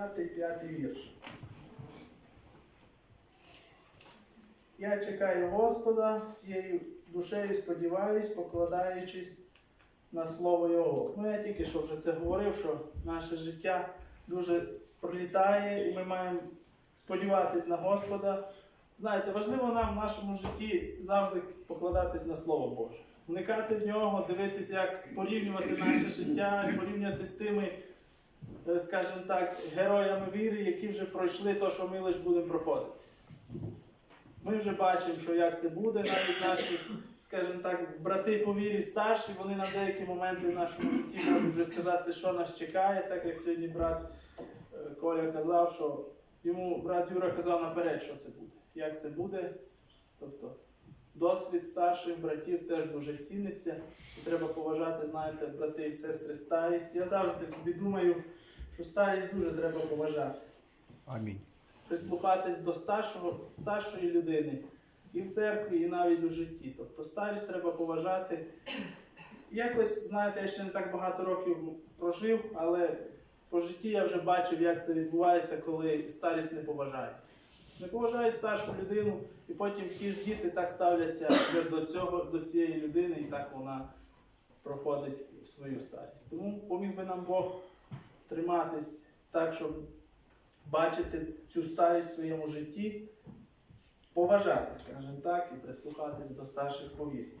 25 вірш. Я чекаю Господа всією душею сподіваюсь, покладаючись на слово Його. Ну, я тільки що вже це говорив, що наше життя дуже пролітає, і ми маємо сподіватись на Господа. Знаєте, важливо нам в нашому житті завжди покладатись на Слово Боже. Вникати в нього, дивитися, як порівнювати наше життя, порівняти з тими, скажімо так, героями віри, які вже пройшли те, що ми лише будемо проходити. Ми вже бачимо, що як це буде, навіть наші, скажімо так, брати по вірі старші, вони на деякі моменти в нашому житті можуть вже сказати, що нас чекає, так як сьогодні брат е, Коля казав, що йому брат Юра казав наперед, що це буде, як це буде. Тобто досвід старших братів теж дуже ціниться. І треба поважати, знаєте, брати і сестри старість. Я завжди собі думаю, що старість дуже треба поважати Амінь. прислухатись до старшого, старшої людини і в церкві, і навіть у житті. Тобто старість треба поважати. Якось, знаєте, я ще не так багато років прожив, але по житті я вже бачив, як це відбувається, коли старість не поважає. Не поважають старшу людину, і потім ті ж діти так ставляться вже до, цього, до цієї людини, і так вона проходить свою старість. Тому поміг би нам Бог триматись так, щоб бачити цю старість в своєму житті, поважати, скажімо так, і прислухатись до старших повір'я.